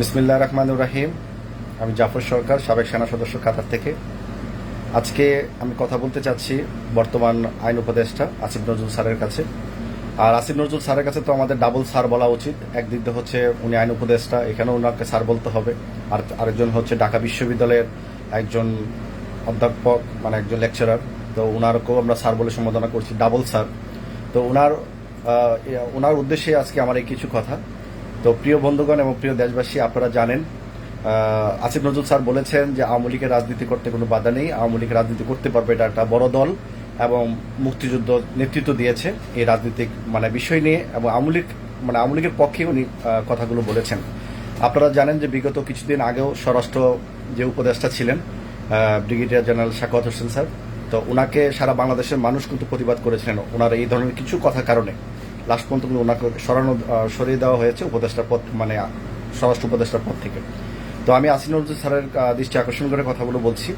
বিসমিল্লাহ রহমানুর রাহিম। আমি জাফর সরকার, সাবেক সেনা সদস্য কাতার থেকে। আজকে আমি কথা বলতে চাচ্ছি বর্তমান আইন উপদেষ্টা আসিফ নজরুল স্যারের কাছে। আর আসিফ নজরুল স্যারের কাছে তো আমাদের ডাবল স্যার বলা উচিত। একদিক দিয়ে হচ্ছে উনি আইন উপদেষ্টা, এখানেও ওনাকে স্যার বলতে হবে। আর আরেকজন হচ্ছে ঢাকা বিশ্ববিদ্যালয়ের একজন অধ্যাপক মানে একজন লেকচারার। তো ওনারকেও আমরা স্যার বলে সম্বোধনা করছি, ডাবল স্যার। তো ওনার ওনার উদ্দেশ্যে আজকে আমার এই কিছু কথা। তো প্রিয় বন্ধুগণ এবং প্রিয় দেশবাসী, আপনারা জানেন আসিফ নজরুল স্যার বলেছেন যে আওয়ামী লীগের রাজনীতি করতে কোনো বাধা নেই। আওয়ামী লীগ রাজনীতি করতে পারবে, এটা একটা বড় দল এবং মুক্তিযুদ্ধ নেতৃত্ব দিয়েছে এই রাজনৈতিক মানে বিষয় নিয়ে এবং আওয়ামী লীগ মানে আওয়ামী লীগের পক্ষে উনি কথাগুলো বলেছেন। আপনারা জানেন যে বিগত কিছুদিন আগেও স্বরাষ্ট্র যে উপদেষ্টা ছিলেন brigadier general Sakhawat Hossain sir, তো ওনাকে সারা বাংলাদেশের মানুষ কিন্তু প্রতিবাদ করেছিলেন। ওনার এই ধরনের কিছু কথার কারণে। লাস্ট পর্যন্ত ওনাকে সরানো সরিয়ে দেওয়া হয়েছে উপদেষ্টার পদ মানে স্বরাষ্ট্র উপদেষ্টার পদ থেকে। তো আমি আসিনুর স্যারের দৃষ্টি আকর্ষণ করে কথাগুলো বলছি।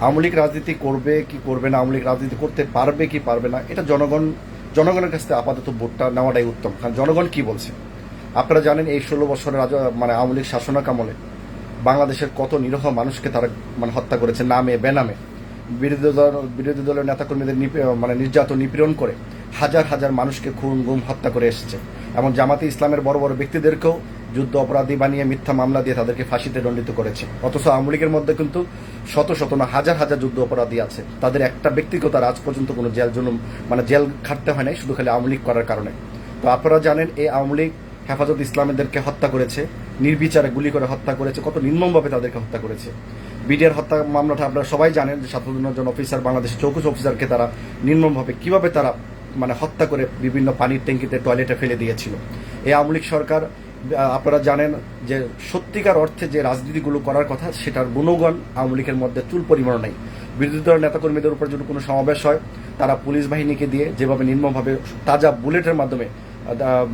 আওয়ামী লীগ রাজনীতি করবে কি করবে না, আওয়ামী রাজনীতি করতে পারবে কি পারবে না, এটা জনগণ, জনগণের কাছ থেকে আপাতত ভোটটা নেওয়াটাই উত্তম। কারণ জনগণ কি বলছে? আপনারা জানেন এই ষোলো বছরের রাজ- মানে আওয়ামী লীগ শাসনাক আমলে বাংলাদেশের কত নিরহ মানুষকে তারা মানে হত্যা করেছে, নামে, বেনামে। বিরোধী দল, বিরোধী দলের নেতাকর্মীদের মানে নির্যাতন, নিপীড়ন করে হাজার হাজার মানুষকে খুন, গুম, হত্যা করে এসেছে। এবং জামাতে ইসলামের বড় বড় ব্যক্তিদেরকেও যুদ্ধ অপরাধী বানিয়ে মিথ্যা মামলা দিয়ে তাদেরকে ফাঁসিতে দণ্ডিত করেছে। অথচ আওয়ামী লীগের মধ্যে কিন্তু শত শত না হাজার হাজার যুদ্ধ অপরাধী আছে। তাদের একটা ব্যক্তিকেও আজ পর্যন্ত কোনো জেল জন্য মানে জেল খাটতে হয় নাই, শুধু খালি আওয়ামী লীগ করার কারণে। তো আপনারা জানেন, এই আওয়ামী লীগ হেফাজত ইসলামীদেরকে হত্যা করেছে, নির্বিচারে গুলি করে হত্যা করেছে, কত নির্মমভাবে তাদেরকে হত্যা করেছে। বিডিআর হত্যা মামলাটা আপনারা সবাই জানেন যে সাতজন অফিসার বাংলাদেশের চৌকুশ অফিসারকে তারা নির্মমভাবে, কীভাবে তারা মানে হত্যা করে বিভিন্ন পানির ট্যাঙ্কিতে টয়লেটে ফেলে দিয়েছিল। এই আওয়ামী লীগ সরকার আপনারা জানেন যে সত্যিকার অর্থে যে রাজনীতিগুলো করার কথা, সেটার গুণগণ আওয়ামী লীগের মধ্যে চুল পরিমাণ নেই। বিরোধী দলের নেতাকর্মীদের উপর যদি কোনো সমাবেশ হয়, তারা পুলিশ বাহিনীকে দিয়ে যেভাবে নির্মমভাবে তাজা বুলেটের মাধ্যমে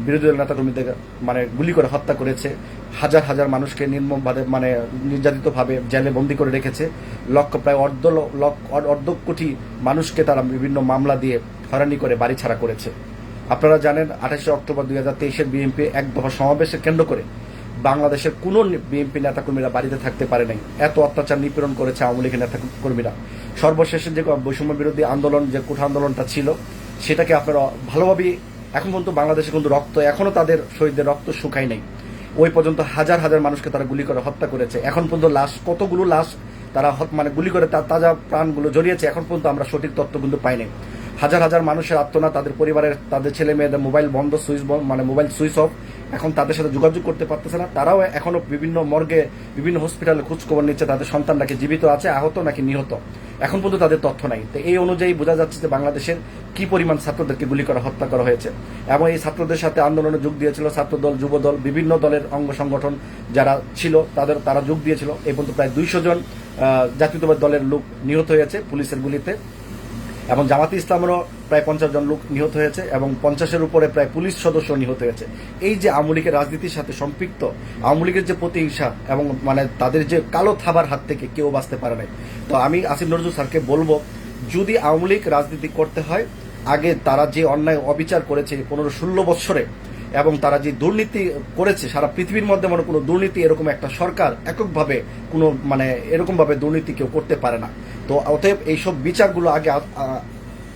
বিরোধী দলের নেতাকর্মীদের মানে গুলি করে হত্যা করেছে, হাজার হাজার মানুষকে নির্মমভাবে মানে নির্যাতিতভাবে জেলে বন্দি করে রেখেছে, লক্ষ প্রায় অর্ধ লক্ষ অর্ধ কোটি মানুষকে তারা বিভিন্ন মামলা দিয়ে হয়রানি করে বাড়ি ছাড়া করেছে। আপনারা জানেন, আঠাশে অক্টোবর দুই হাজার তেইশের বিএনপি এক দফা সমাবেশে কেন্দ্র করে বাংলাদেশের কোন বিএনপি নেতাকর্মীরা বাড়িতে থাকতে পারে নাই। এত অত্যাচার নিপীড়ন করেছে আওয়ামী লীগের নেতাকর্মীরা। সর্বশেষে যে বৈষম্য বিরোধী আন্দোলন, যে কোঠা আন্দোলনটা ছিল, সেটাকে আপনারা ভালোভাবেই এখন পর্যন্ত বাংলাদেশে কিন্তু রক্ত, এখনও তাদের শহীদদের রক্ত শুকায় নাই। ওই পর্যন্ত হাজার হাজার মানুষকে তারা গুলি করে হত্যা করেছে। এখন পর্যন্ত লাশ, কতগুলো লাশ তারা মানে গুলি করে তার তাজা প্রাণগুলো জড়িয়েছে, এখন পর্যন্ত আমরা সঠিক তথ্য কিন্তু পাইনি। হাজার হাজার মানুষের আত্মনা তাদের পরিবারের, তাদের ছেলে মেয়েদের মোবাইল বন্ধ, সুইচ মানে মোবাইল সুইচ অফ। এখন তাদের সাথে যোগাযোগ করতে পারতেছে না। তারাও এখনও বিভিন্ন মর্গে, বিভিন্ন হসপিটালে খোঁজখবর নিচ্ছে। তাদের সন্তান নাকি জীবিত আছে, আহত নাকি নিহত। এখন পর্যন্ত তাদের তথ্য নাই। তো এই অনুযায়ী বোঝা যাচ্ছে যে বাংলাদেশের কি পরিমাণ ছাত্রদেরকে গুলি করা, হত্যা করা হয়েছে। এবং এই ছাত্রদের সাথে আন্দোলনে যোগ দিয়েছিল ছাত্রদল, যুবদল, বিভিন্ন দলের অঙ্গ সংগঠন যারা ছিল, তাদের, তারা যোগ দিয়েছিল। এই পর্যন্ত প্রায় দুইশো জন জাতীয়তাবাদী দলের লোক নিহত হয়েছে পুলিশের গুলিতে। এবং জামাতে ইসলামেরও প্রায় পঞ্চাশ জন লোক নিহত হয়েছে এবং পঞ্চাশের উপরে প্রায় পুলিশ সদস্য নিহত হয়েছে। এই যে আওয়ামী লীগের রাজনীতির সাথে সম্পৃক্ত, আওয়ামী লীগের যে প্রতিহিংসা এবং মানে তাদের যে কালো থাবার হাত থেকে কেউ বাঁচতে পারে নাই। তো আমি আসিফ নজরুল স্যারকে বলব, যদি আওয়ামী লীগ রাজনীতি করতে হয়, আগে তারা যে অন্যায় অবিচার করেছে পনেরো ষোলো বৎসরে এবং তারা যে দুর্নীতি করেছে, সারা পৃথিবীর মধ্যে মানে কোনো দুর্নীতি এরকম একটা সরকার এককভাবে কোনো মানে এরকমভাবে দুর্নীতি কেউ করতে পারে না। তো অতএব এইসব বিচারগুলো আগে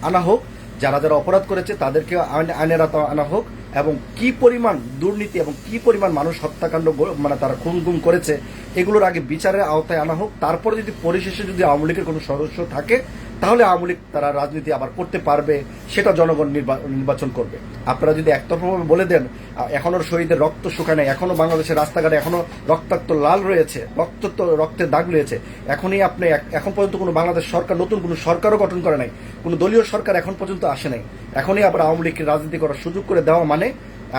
আনা হোক, যারা যারা অপরাধ করেছে তাদেরকে আইন- আইনের আওতায় আনা হোক, এবং কি পরিমাণ দুর্নীতি এবং কি পরিমাণ মানুষ হত্যাকাণ্ড মানে তারা খুন গুম করেছে, এগুলোর আগে বিচারের আওতায় আনা হোক, তারপরে যদি পরিশেষে যদি আওয়ামী লীগের কোনো সদস্য থাকে তাহলে আওয়ামী লীগ তারা রাজনীতি আবার করতে পারবে, সেটা জনগণ নির্বাচন করবে। আপনারা যদি একতরফাভাবে বলে দেন এখনও শহীদের রক্ত শুকায় নাই এখনও বাংলাদেশের রাস্তাঘাটে এখনও রক্তাক্ত লাল রয়েছে, রক্তাক্ত রক্তের দাগ রয়েছে, এখনই আপনি এখন পর্যন্ত কোনো বাংলাদেশ সরকার, নতুন কোনো সরকারও গঠন করে নাই, কোনো দলীয় সরকার এখন পর্যন্ত আসে নাই। এখনই আবার আওয়ামী লীগকে রাজনীতি করার সুযোগ করে দেওয়া মানে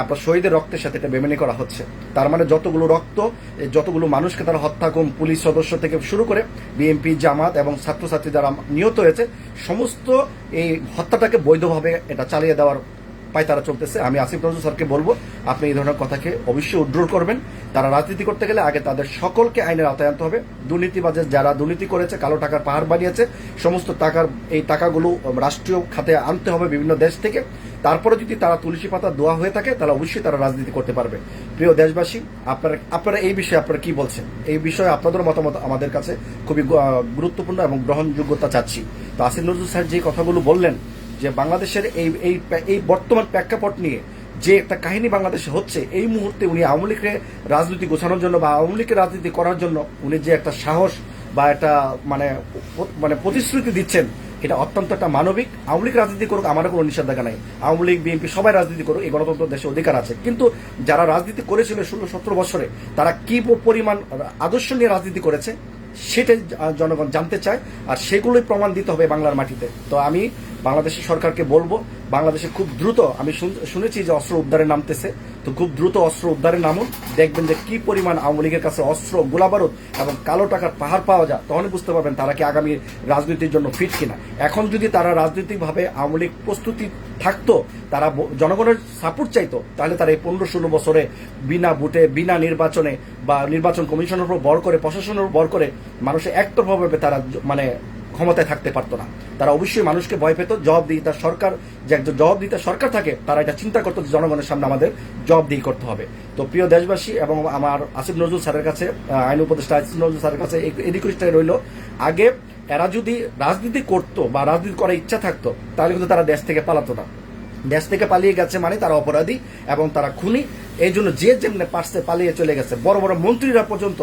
আপনার শহীদের রক্তের সাথে এটা বেমেনি করা হচ্ছে। তার মানে যতগুলো রক্ত যতগুলো মানুষকে তারা হত্যা কম, পুলিশ সদস্য থেকে শুরু করে বিএনপি, জামাত এবং ছাত্রছাত্রী যারা নিহত হয়েছে, সমস্ত এই হত্যাটাকে বৈধভাবে এটা চালিয়ে দেওয়ার পায় তারা চলতেছে। আমি আসিফ নজরুল স্যারকে বলব, আপনি এই ধরনের কথাকে অবশ্যই উড্রোল করবেন। তারা রাজনীতি করতে গেলে আগে তাদের সকলকে আইনের আওতায় আনতে হবে। দুর্নীতিবাজের যারা দুর্নীতি করেছে, কালো টাকার পাহাড় বানিয়েছে, সমস্ত টাকার, এই টাকাগুলো রাষ্ট্রীয় খাতে আনতে হবে বিভিন্ন দেশ থেকে। তারপরে যদি তারা তুলসী পাতা দোয়া হয়ে থাকে, তাহলে অবশ্যই তারা রাজনীতি করতে পারবে। প্রিয় দেশবাসী, আপনারা আপনারা এই বিষয়ে আপনারা কি বলছেন? এই বিষয়ে আপনাদের মতামত আমাদের কাছে খুবই গুরুত্বপূর্ণ এবং গ্রহণযোগ্যতা চাচ্ছি। তো আসিফ নজরুল স্যার যে কথাগুলো বললেন, যে বাংলাদেশের এই এই এই বর্তমান প্রেক্ষাপট নিয়ে যে একটা কাহিনী বাংলাদেশে হচ্ছে, এই মুহূর্তে উনি আওয়ামী লীগের রাজনীতি গোছানোর জন্য বা আওয়ামী লীগের রাজনীতি করার জন্য উনি যে একটা সাহস বা একটা মানে মানে প্রতিশ্রুতি দিচ্ছেন এটা অত্যন্ত একটা মানবিক, আওয়ামী লীগ রাজনীতি করুক, আমারও কোনো নিষেধাজ্ঞা নাই। আওয়ামী লীগ, বিএনপি সবাই রাজনীতি করুক, এই গণতন্ত্র দেশে অধিকার আছে। কিন্তু যারা রাজনীতি করেছিল ষোলো, সতেরো বছরে, তারা কি পরিমাণ আদর্শ নিয়ে রাজনীতি করেছে সেটাই জনগণ জানতে চায়, আর সেগুলোই প্রমাণ দিতে হবে বাংলার মাটিতে। তো আমি বাংলাদেশের সরকারকে বলব, বাংলাদেশে খুব দ্রুত, আমি শুনেছি যে অস্ত্র উদ্ধারে নামতেছে তো খুব দ্রুত অস্ত্র উদ্ধারে নামুন। দেখবেন যে কি পরিমাণ আওয়ামী লীগের কাছে অস্ত্র, গোলাবারুদ এবং কালো টাকার পাহাড় পাওয়া যায়, তখনই বুঝতে পারবেন তারা কি আগামী রাজনীতির জন্য ফিট কিনা। এখন যদি তারা রাজনৈতিকভাবে আওয়ামী লীগ প্রস্তুতি থাকতো, তারা জনগণের সাপোর্ট চাইতো, তাহলে তারা এই পনেরো ষোলো বছরে বিনা ভোটে, বিনা নির্বাচনে বা নির্বাচন কমিশনের উপর বর করে, প্রশাসনের উপর বর করে মানুষের একতরফাভাবে তারা মানে ক্ষমতায় থাকতে পারতো না। তারা অবশ্যই মানুষকে ভয় পেত, জবাবদিহিতা সরকার, যে একজন জবাবদিহিতা সরকার থাকে, তারা এটা চিন্তা করতো যে জনগণের সামনে আমাদের জবাবদিহি করতে হবে। তো প্রিয় দেশবাসী এবং আমার আসিফ নজরুল স্যারের কাছে আইন উপদেষ্টা আসিফ নজরুল স্যারের কাছে রিকোয়েস্টটাই রইল। আগে এরা যদি রাজনীতি করতো বা রাজনীতি করার ইচ্ছা থাকতো, তাহলে কিন্তু তারা দেশ থেকে পালাতো না। দেশ থেকে পালিয়ে গেছে মানে তারা অপরাধী এবং তারা খুনি। এই জন্য যে যেমনি পারছে পালিয়ে চলে গেছে। বড় বড় মন্ত্রীরা পর্যন্ত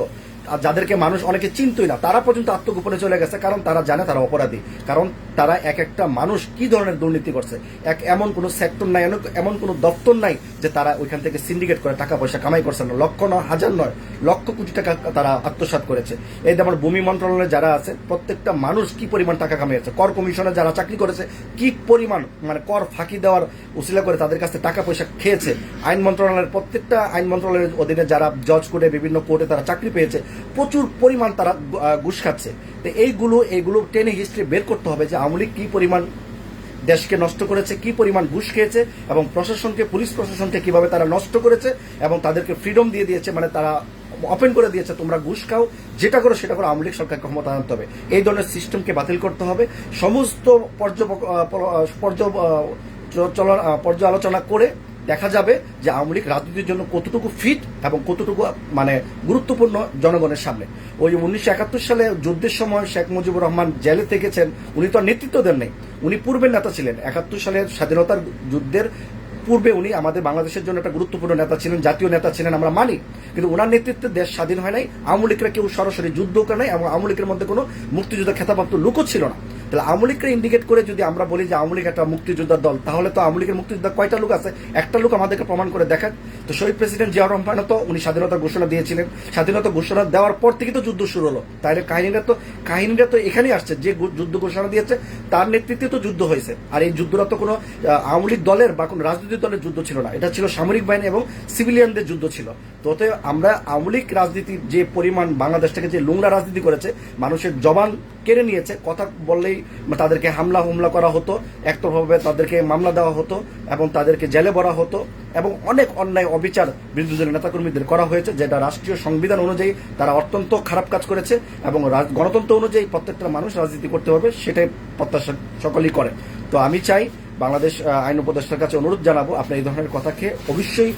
যাদেরকে মানুষ অনেকে চিনতই না, তারা পর্যন্ত আত্মগোপনে চলে গেছে, কারণ তারা জানে তারা অপরাধী। কারণ তারা এক একটা মানুষ কি ধরনের দুর্নীতি করছে? এক এমন কোনো সেক্টর নাই, এমন- কোনো দপ্তর নাই যে তারা ওইখান থেকে সিন্ডিকেট করে টাকা পয়সা কামাই করছে না। লক্ষ নয় হাজার নয়, লক্ষ কোটি টাকা তারা আত্মসাৎ করেছে। এই যেমন ভূমি মন্ত্রণালয়ে যারা আছে, প্রত্যেকটা মানুষ কি পরিমাণ টাকা কামিয়েছে? কর কমিশনে যারা চাকরি করেছে, কি পরিমাণ মানে কর ফাঁকি দেওয়ার উসিলা করে তাদের কাছে টাকা পয়সা খেয়েছে? আইন মন্ত্রণালয়ের প্রত্যেকটা আইন মন্ত্রণালয়ের অধীনে যারা জজ কোর্টে বিভিন্ন কোর্টে তারা চাকরি পেয়েছে প্রচুর পরিমাণ তারা ঘুষ খাচ্ছে। তো এইগুলো এইগুলো টেনে হিস্ট্রি বের করতে হবে যে আওয়ামী লীগ কি পরিমাণ দেশকে নষ্ট করেছে, কি পরিমাণ ঘুষ খেয়েছে এবং প্রশাসনকে, পুলিশ প্রশাসনকে কীভাবে তারা নষ্ট করেছে এবং তাদেরকে ফ্রিডম দিয়ে দিয়েছে মানে তারা ওপেন করে দিয়েছে, তোমরা ঘুষ খাও, যেটা করো সেটা করো, আওয়ামী লীগ সরকারকে ক্ষমতা আনতে হবে। এই ধরনের সিস্টেমকে বাতিল করতে হবে। সমস্ত পর্যব- পর্য- পর্যালোচনা করে দেখা যাবে যে আওয়ামী লীগ রাজনীতির জন্য কতটুকু ফিট এবং কতটুকু মানে গুরুত্বপূর্ণ জনগণের সামনে। ওই উনিশশো একাত্তর সালে যুদ্ধের সময় শেখ মুজিবুর রহমান জেলে থেকেছেন, উনি তো নেতৃত্ব দেন নাই উনি পূর্বের নেতা ছিলেন। একাত্তর সালের স্বাধীনতার যুদ্ধের পূর্বে উনি আমাদের বাংলাদেশের জন্য একটা গুরুত্বপূর্ণ নেতা ছিলেন, জাতীয় নেতা ছিলেন, আমরা মানি। কিন্তু ওনার নেতৃত্বে দেশ স্বাধীন হয় নাই, আওয়ামী লীগরা কেউ সরাসরি যুদ্ধ করে নাই এবং আওয়ামী লীগের মধ্যে কোনো মুক্তিযোদ্ধা খেতাপ্রাপ্ত লোকও ছিল না। তাহলে আওয়ামী লীগকে ইন্ডিকেট করে যদি আমরা বলি যে আওয়ামী লীগ একটা মুক্তিযোদ্ধার দল, তাহলে তো আওয়ামী লীগের মুক্তিযোদ্ধা কয়টা লোক আছে? একটা লোক আমাদেরকে প্রমাণ করে দেখান তো শহীদ প্রেসিডেন্ট জিয়াউর রহমান তো উনি স্বাধীনতা ঘোষণা দিয়েছিলেন। স্বাধীনতা ঘোষণা দেওয়ার পর থেকে তো যুদ্ধ শুরু হলো। তাহলে কাহিনীটা তো কাহিনীটা তো এখানেই আসছে। যে যুদ্ধ ঘোষণা দিয়েছে, তার নেতৃত্বে তো যুদ্ধ হয়েছে। আর এই যুদ্ধটা তো কোনো আওয়ামী লীগ দলের বা কোনো রাজনৈতিক দলের যুদ্ধ ছিল না। এটা ছিল সামরিক বাহিনী এবং সিভিলিয়ানদের যুদ্ধ ছিল। তো আমরা আওয়ামী লীগ রাজনীতির যে পরিমাণ বাংলাদেশ থেকে যে লুংরা রাজনীতি করেছে, মানুষের জবান কেড়ে নিয়েছে। কথা বললেই তাদেরকে হামলা হুমলা করা হতো, একতরফাভাবে তাদেরকে মামলা দেওয়া হতো এবং তাদেরকে জেলে ভরা হতো এবং অনেক অন্যায় অবিচার বিরোধী দলের নেতাকর্মীদের করা হয়েছে, যেটা রাষ্ট্রীয় সংবিধান অনুযায়ী তারা অত্যন্ত খারাপ কাজ করেছে এবং গণতন্ত্র অনুযায়ী প্রত্যেকটা মানুষ রাজনীতি করতে হবে সেটাই প্রত্যাশা সকলেই করে। তো আমি চাই বাংলাদেশ আইন উপদেষ্টার কাছে অনুরোধ জানাব আপনার এই ধরনের কথাকে অবশ্যই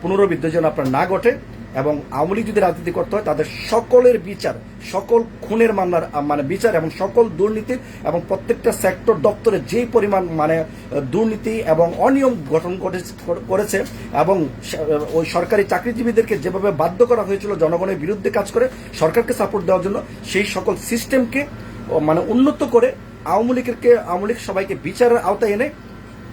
পুনরাবৃত্তি আপনার না ঘটে। এবং আওয়ামী লীগ যদি রাজনীতি করতে হয়, তাদের সকলের বিচার, সকল খুনের মামলার মানে বিচার এবং সকল দুর্নীতির এবং প্রত্যেকটা সেক্টর দপ্তরে যেই পরিমাণ মানে দুর্নীতি এবং অনিয়ম গঠন করে- করেছে এবং ওই সরকারি চাকরিজীবীদেরকে যেভাবে বাধ্য করা হয়েছিল জনগণের বিরুদ্ধে কাজ করে, সরকারকে সাপোর্ট দেওয়ার জন্য, সেই সকল সিস্টেমকে মানে উন্নত করে আওয়ামী লীগেরকে, আওয়ামী লীগ সবাইকে বিচারের আওতায় এনে,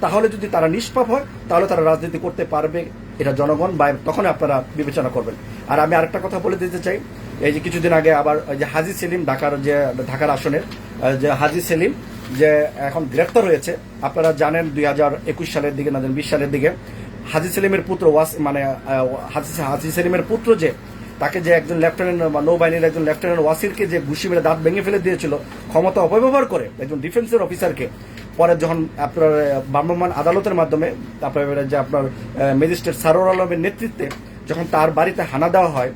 তাহলে যদি তারা নিষ্পাপ হয়, তাহলে তারা রাজনীতি করতে পারবে এটা জনগণ বা তখন আপনারা বিবেচনা করবেন। আর আমি আরেকটা কথা বলে দিতে চাই, এই যে কিছুদিন আগে আবার যে হাজি সেলিম ঢাকার যে, ঢাকার আসনের যে হাজি সেলিম যে এখন গ্রেফতার হয়েছে, আপনারা জানেন দুই হাজার একুশ সালের দিকে না বিশ সালের দিকে হাজি সেলিমের পুত্র ওয়াস মানে হাজি হাজি সেলিমের পুত্র যে, তাকে যে একজন লেফটেন্যান্ট বা নৌবাহিনীর একজন লেফটেন্যান্ট ওয়াসিরকে যে ঘুষি মেরে দাঁত ভেঙে ফেলে দিয়েছিল, ক্ষমতা অপব্যবহার করে একজন ডিফেন্সের অফিসারকে পরে যখন আপনার ভ্রাম্যমান আদালতের মাধ্যমে, তারপরে যে আপনার ম্যাজিস্ট্রেট সারোর আলমের নেতৃত্বে যখন তার বাড়িতে হানা দেওয়া হয়,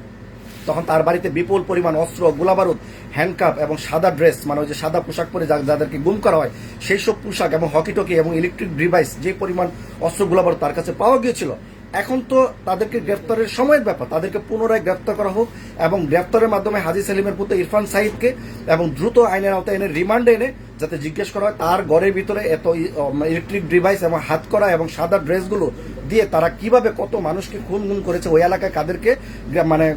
তখন তার বাড়িতে বিপুল পরিমাণ অস্ত্র, গোলাবারুদ হ্যান্ডকাপ এবং সাদা ড্রেস মানে ওই যে সাদা পোশাক পরে যাদেরকে গুম করা হয়, সেই সব পোশাক এবং হকি টকি এবং ইলেকট্রিক ডিভাইস যে পরিমাণ অস্ত্র, গোলাবারুদ তার কাছে পাওয়া গিয়েছিল এখন তো তাদেরকে গ্রেপ্তারের সময়ের ব্যাপার। তাদেরকে পুনরায় গ্রেপ্তার করা হোক এবং গ্রেপ্তারের মাধ্যমে হাজি সেলিমের পুত্র ইরফান সাহিদকে এবং দ্রুত আইনের আওতায় এনে রিমান্ডে এনে যাতে জিজ্ঞেস করা হয়, তার ঘরের ভিতরে এত ইলেকট্রিক ডিভাইস এবং হাত করা এবং সাদা ড্রেসগুলো দিয়ে তারা কীভাবে কত মানুষকে খুন গুম করেছে, ওই এলাকায় কাদেরকে মানে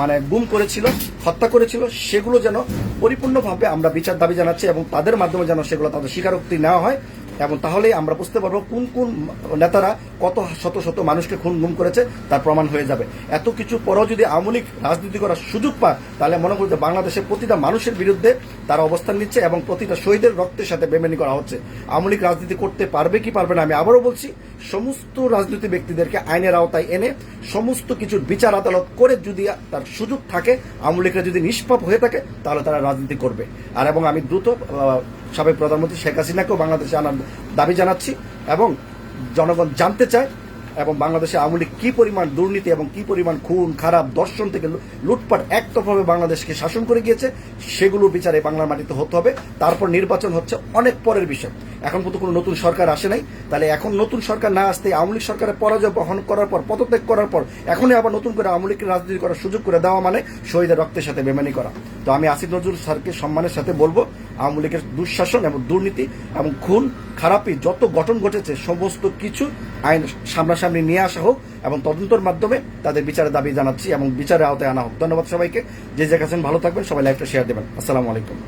মানে গুম করেছিল, হত্যা করেছিল, সেগুলো যেন পরিপূর্ণভাবে আমরা বিচার দাবি জানাচ্ছি এবং তাদের মাধ্যমে যেন সেগুলো তাদের স্বীকারোক্তি নেওয়া হয়। এবং তাহলেই আমরা বুঝতে পারব কোন কোন নেতারা কত শত শত মানুষকে খুন গুম করেছে, তার প্রমাণ হয়ে যাবে। এত কিছু পরেও যদি আওয়ামী রাজনীতি করার সুযোগ পায়, তাহলে মনে করি যে বাংলাদেশের প্রতিটা মানুষের বিরুদ্ধে তারা অবস্থান নিচ্ছে এবং প্রতিটা শহীদের রক্তের সাথে বেমেনি করা হচ্ছে। আওয়ামী রাজনীতি করতে পারবে কি পারবে না আমি আবারও বলছি, সমস্ত রাজনীতি ব্যক্তিদেরকে আইনের আওতায় এনে সমস্ত কিছুর বিচার আদালত করে যদি তার সুযোগ থাকে, আওয়ামী যদি নিষ্পাপ হয়ে থাকে, তাহলে তারা রাজনীতি করবে। আর এবং আমি দ্রুত সাবেক প্রধানমন্ত্রী শেখ হাসিনাকেও বাংলাদেশে আনার দাবি জানাচ্ছি এবং জনগণ জানতে চায় এবং বাংলাদেশে আওয়ামী লীগ কি পরিমাণ দুর্নীতি এবং কি পরিমাণ খুন, খারাপ দর্শন থেকে লুটপাট একতরফাভাবে বাংলাদেশকে শাসন করে গিয়েছে, সেগুলো বিচারে বাংলার মাটিতে হতে হবে। তারপর নির্বাচন হচ্ছে অনেক পরের বিষয়। এখন পর্যন্ত কোনো নতুন সরকার আসে নাই। তাহলে এখন নতুন সরকার না আসতে আওয়ামী লীগ সরকারের পরাজয় বহন করার পর, পদত্যাগ করার পর, এখনই আবার নতুন করে আওয়ামী লীগকে রাজনীতি করার সুযোগ করে দেওয়া মানে শহীদের রক্তের সাথে বেমানি করা। তো আমি আসিফ নজরুল স্যারকে সম্মানের সাথে বলব আওয়ামী লীগের দুঃশাসন এবং দুর্নীতি এবং খুন, খারাপি, যত গঠন ঘটেছে, সমস্ত কিছু আইন সামনাসামনি নিয়ে আসা হোক এবং তদন্তর মাধ্যমে তাদের বিচারের দাবি জানাচ্ছি এবং বিচারের আওতায় আনা হোক। ধন্যবাদ সবাইকে। যে যে আছেন, ভালো থাকবেন। সবাই লাইভটা শেয়ার দেবেন। আসসালামু আলাইকুম।